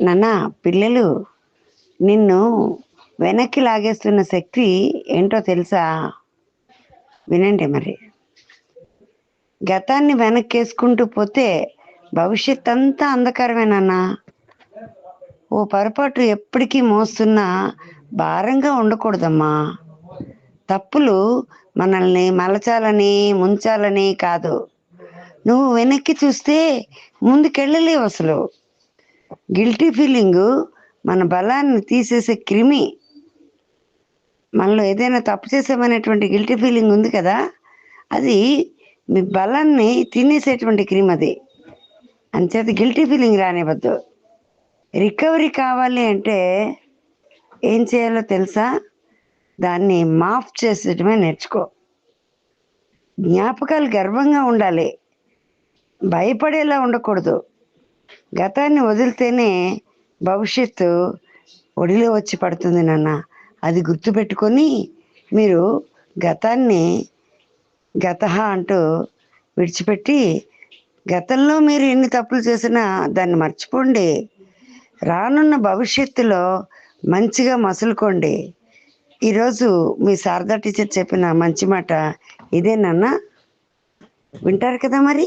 నాన్న పిల్లలు నిన్ను వెనక్కి లాగేస్తున్న శక్తి ఏంటో తెలుసా? వినండి మరి. గతాన్ని వెనక్కేసుకుంటూ పోతే భవిష్యత్ అంతా అంధకారమేనన్నా ఓ పొరపాటు ఎప్పటికీ మోస్తున్నా భారంగా ఉండకూడదమ్మా. తప్పులు మనల్ని మలచాలని ముంచాలని కాదు. నువ్వు వెనక్కి చూస్తే ముందుకెళ్ళలేవు అసలు. గిల్టీ ఫీలింగ్ మన బలాన్ని తీసేసే క్రిమి. మనలో ఏదైనా తప్పు చేసామనేటువంటి గిల్టీ ఫీలింగ్ ఉంది కదా అది మీ బలాన్ని తినేసేటువంటి క్రిమి అది. అంచేత గిల్టీ ఫీలింగ్ రానివ్వద్దు. రికవరీ కావాలి అంటే ఏం చేయాలో తెలుసా? దాన్ని మాఫ్ చేసేటమే నేర్చుకో. జ్ఞాపకాలు గర్వంగా ఉండాలి. భయపడేలా ఉండకూడదు. గతాన్ని వదిలితేనే భవిష్యత్తు ఒడిలో వచ్చి పడుతుంది నాన్న. అది గుర్తుపెట్టుకొని మీరు గతాన్ని గత అంటూ విడిచిపెట్టి గతంలో మీరు ఎన్ని తప్పులు చేసినా దాన్ని మర్చిపోండి. రానున్న భవిష్యత్తులో మంచిగా మసులుకోండి. ఈరోజు మీ శారదా టీచర్ చెప్పిన మంచి మాట ఇదేనన్నా వింటారు కదా మరి?